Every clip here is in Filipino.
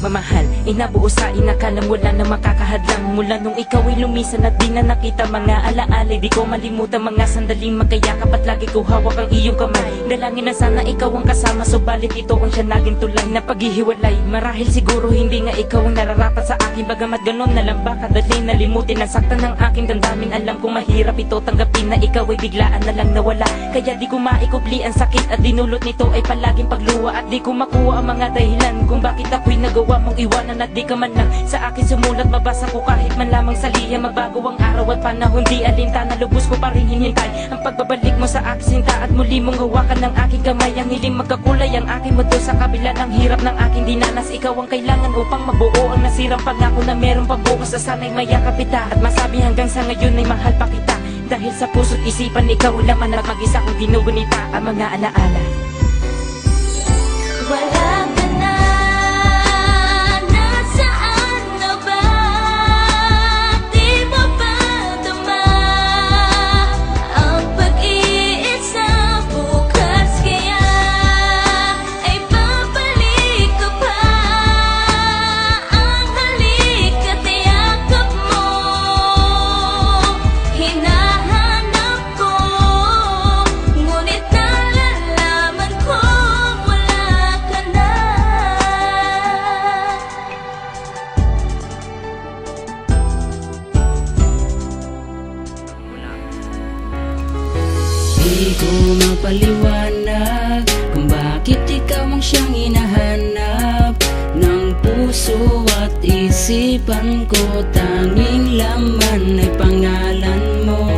ang pagmamahal. Ay nabuo sa inakalang wala na makakahadlang Mula nung ikaw ay lumisan at di na nakita Mga alaala. Di ko malimutan Mga sandaling magkayakap at lagi ko hawak ang iyong kamay. Dalangin na sana ikaw ang kasama Subalit ito ang siya naging tulay na paghihiwalay. Marahil siguro hindi nga ikaw ang nararapat sa akin Bagamat ganon na lang baka dali nalimutin Nasaktan ng aking damdamin. Alam kong mahirap ito tanggapin na ikaw ay biglaan na lang nawala. Kaya di ko maikubli ang sakit at dinulot nito ay palaging pagluwa At di ko makuha ang mga dahilan kung bakit ako'y nagawa mong iwanan At di ka man lang sa akin sumulat. Mabasa ko kahit man lamang sa liya. Magbago ang araw at panahon di alintana Lubos ko pa rin hinintay ang pagbabalik mo sa aking sinta. At muli mong hawakan ng aking kamay. Ang hiling magkakulay ang aking mundo sa kabila ng hirap ng aking dinanas. Ikaw ang kailangan upang mabuo ang nasirang pangako na meron pagbukas sa sana'y mayakap kita At masabi hanggang sa ngayon ay mahal pa kita. Dahil sa puso't isipan ikaw laman at mag-isa kong ginugunita ang mga alaala Di ko mapaliwanag Kung bakit ikaw ang siyang hinahanap Ng puso at isipan ko. Tanging laman ay pangalan mo.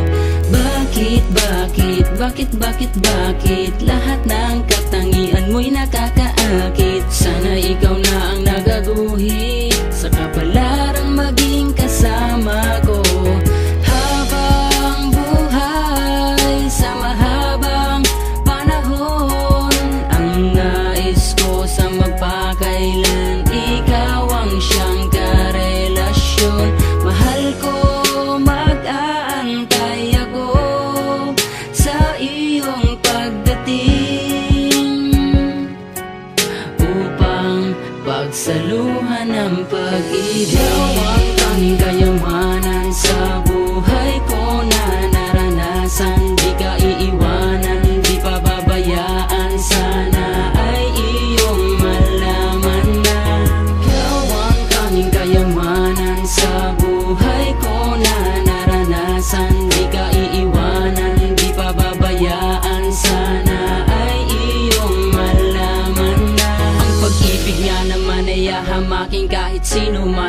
Bakit, bakit, bakit, bakit, bakit? Lahat ng katangian mo'y nakakaakit. Sana ikaw pagsaluhan ng pag-ibig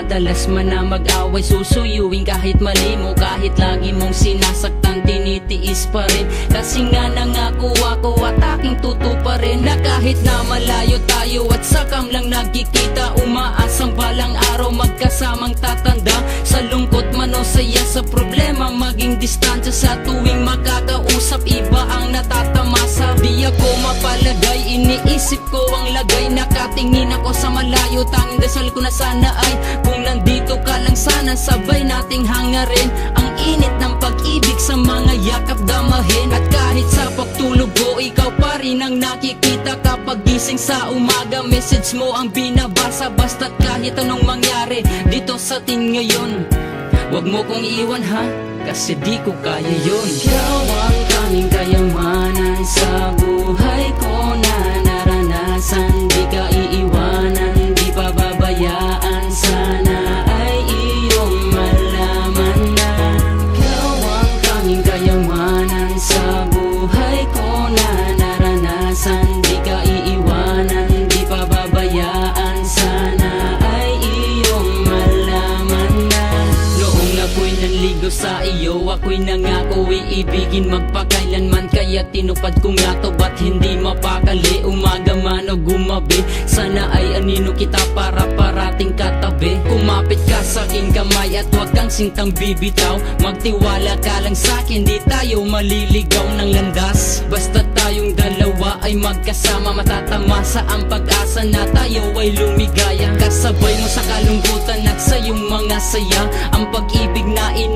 Madalas man na mag-away susuyuin kahit mali mo. Kahit lagi mong sinasaktan tinitiis pa rin. Kasi nga nangako ako at aking tutuparin Na kahit na malayo tayo at sakam lang nagkikita Umaasang balang araw magkasamang tatanda. Sa lungkot man o saya sa problema Maging distansya. Sa tuwing makakausap Iba ang natatamasa Di ako mapalagay Iniisip ko ang lagay Nakatingin ako sa malayo Tanging dasal ko na sana ay Kung nandito ka lang sana Sabay nating hangarin. Ang init ng pag-ibig sa mga yakap damahin. At kahit sa pagtulog ko Ikaw pa rin ang nakikita. Kapag gising sa umaga Message mo ang binabasa. Basta't kahit anong mangyari Dito sa atin ngayon. Huwag mo kong iwan ha? Kasi di ko kaya yun. Ikaw ang tanging kayamanan Sa buhay kayamanan Ako'y nangako iibigin magpakailanman. Kaya tinupad ko nga to Ba't hindi mapakali? Umaga man o gumabi Sana ay anino kita para parating katabi. Kumapit ka sa aking kamay At huwag kang sintang bibitaw. Magtiwala ka lang sa'kin Di tayo maliligaw ng landas. Basta tayong dalawa ay magkasama Matatamasa ang pag-asa na tayo ay lumigaya. Kasabay mo sa kalungkutan at sa iyong mga saya. Ang pag-ibig na mo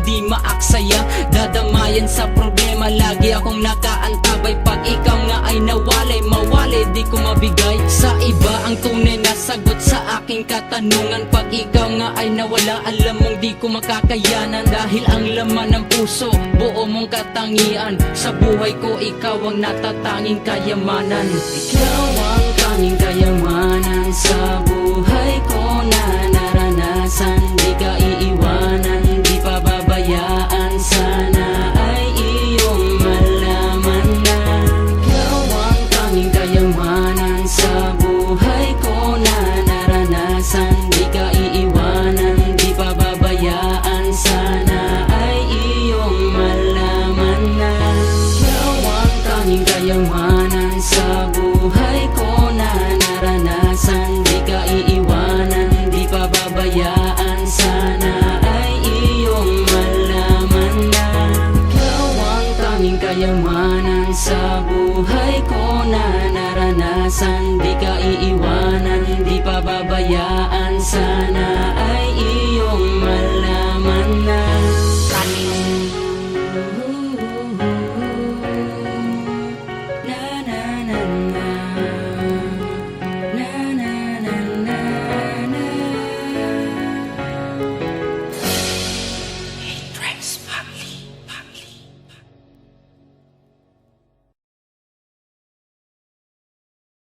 hindi maaksaya. Dadamayan sa problema lagi akong nakaantabay. Pag ikaw nga ay nawalay mawalay di ko mabigay. Sa iba ang tunay na sagot sa tanging katanungan. Pag ikaw nga ay nawala Alam mong di ko makakayanan. Dahil ang laman ng puso Buo mong katangian. Sa buhay ko ikaw ang natatanging kayamanan. Ikaw ang tanging kayamanan Sa buhay ko kayamanan Sa buhay ko na naranasan. Di ka iiwanan Di pababayaan Sana